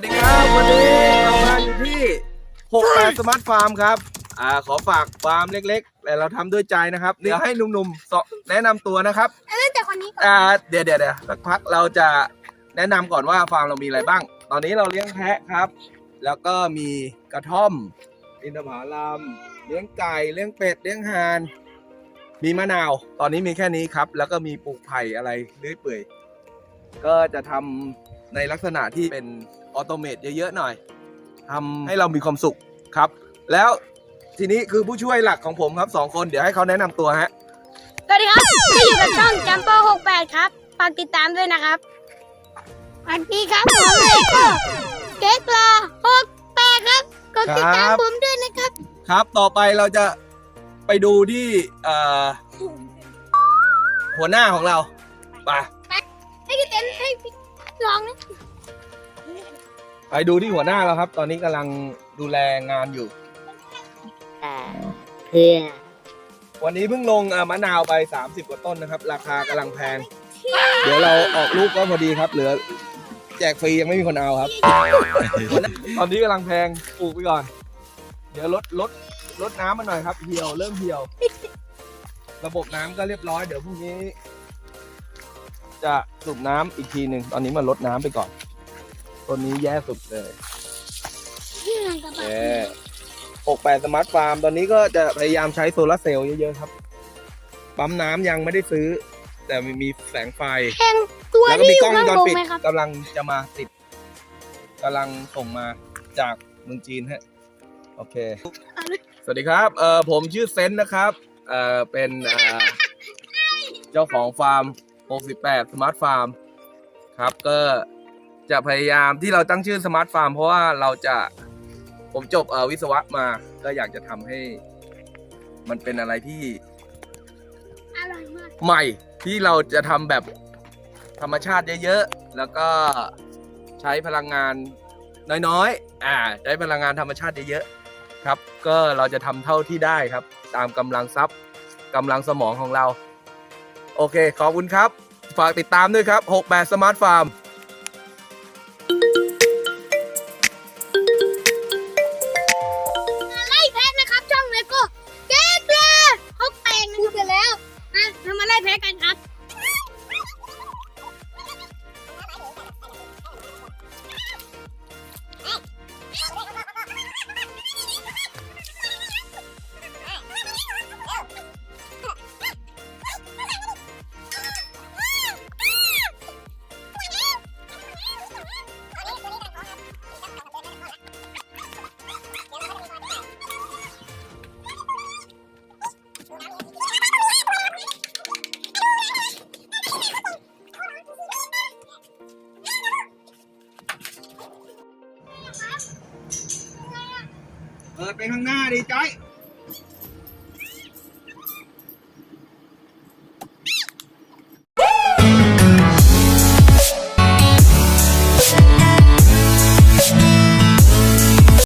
68สมาร์ทฟาร์มครับ อ่า ขอฝากฟาร์มเล็กๆ แต่เราทำด้วยใจนะครับ เดี๋ยวให้หนุ่มๆสอแนะนำตัวนะครับ เริ่มจากคนนี้ก่อนอ่า เดี๋ยวเดี๋ยวเดี๋ยวสักพักเราจะแนะนำก่อนว่าฟาร์มเรามีอะไรบ้าง ตอนนี้เราเลี้ยงแพะครับ แล้วก็มีกระท่อม อินทผลัม เลี้ยงไก่ เลี้ยงเป็ด เลี้ยงห่าน มีมะนาว ตอนนี้มีแค่นี้ครับ แล้วก็มีปลูกไผ่อะไรเรื่อยเปื่อย ก็จะทำในลักษณะที่เป็น ออโตเมตเยอะๆหน่อยทำให้เรามีความสุขครับ แล้วทีนี้คือผู้ช่วยหลักของผมครับสองคนเดี๋ยวให้เขาแนะนำตัวฮะสวัสดีครับที่อยู่กับช่องจัมโป้68 ครับฝากติดตามด้วยนะครับสวัสดีครับผมเลโก้เก๊กลา68ครับกดติดตามครับผมด้วยนะครับครับ ต่อไปเราจะไปดูที่เอ่อหัวหน้าของเราไปให้พี่เต้นให้พี่ลองนะ ไปดูที่หัวหน้าเราครับ ตอนนี้กำลังดูแลงานอยู่เพื่อวันนี้เพิ่งลงเอ่อมะนาวไป 30 กว่าต้นนะครับ ราคากำลังแพง เดี๋ยวเราออกลูกก็พอดีครับ เหลือแจกฟรียังไม่มีคนเอาครับ ตอนนี้กำลังแพงปลูกไปก่อน เดี๋ยวลดลดลดน้ำมาหน่อยครับ เหี่ยวเริ่มเหี่ยว ระบบน้ำก็เรียบร้อย เดี๋ยวพรุ่งนี้ จะสูบน้ำอีกทีหนึ่งตอนนี้มาลดน้ำไปก่อน ต้นนี้แย่สุดเลยแย่68สมาร์ทฟาร์ม ตอนนี้ก็จะพยายามใช้โซลาร์เซลล์เยอะๆครับ ปั๊มน้ำยังไม่ได้ซื้อ แต่มีมีแสงไฟแข่งตัวแล้วก็ที่มีอกล้ยู่องวงข้างจรบนปิดไหมครับกำลังจะมาติดกำลังส่งมาจากเมืองจีนฮะ โอเค สวัสดีครับ เอ่อผมชื่อเซนต์นะครับ เอ่อเป็นเอ่อเจ้าของฟาร์ม 68 สมาร์ทฟาร์ม ครับก็ จะพยายามที่เราตั้งชื่อสมาร์ทฟาร์มเพราะว่าเราจะผมจบวิศวะมาก็อยากจะทำให้ มันเป็นอะไรที่อร่อยมากใหม่ที่เราจะทำแบบธรรมชาติเยอะๆแล้วก็ใช้พลังงานน้อยๆ อ่า ใช้พลังงานธรรมชาติเยอะๆครับ ก็เราจะทำเท่าที่ได้ครับ ตามกำลังทรัพย์กำลังสมองของเรา โอเค ขอบคุณครับ ฝากติดตามด้วยครับ 68สม เปิดไปข้างหน้าดีจ้อย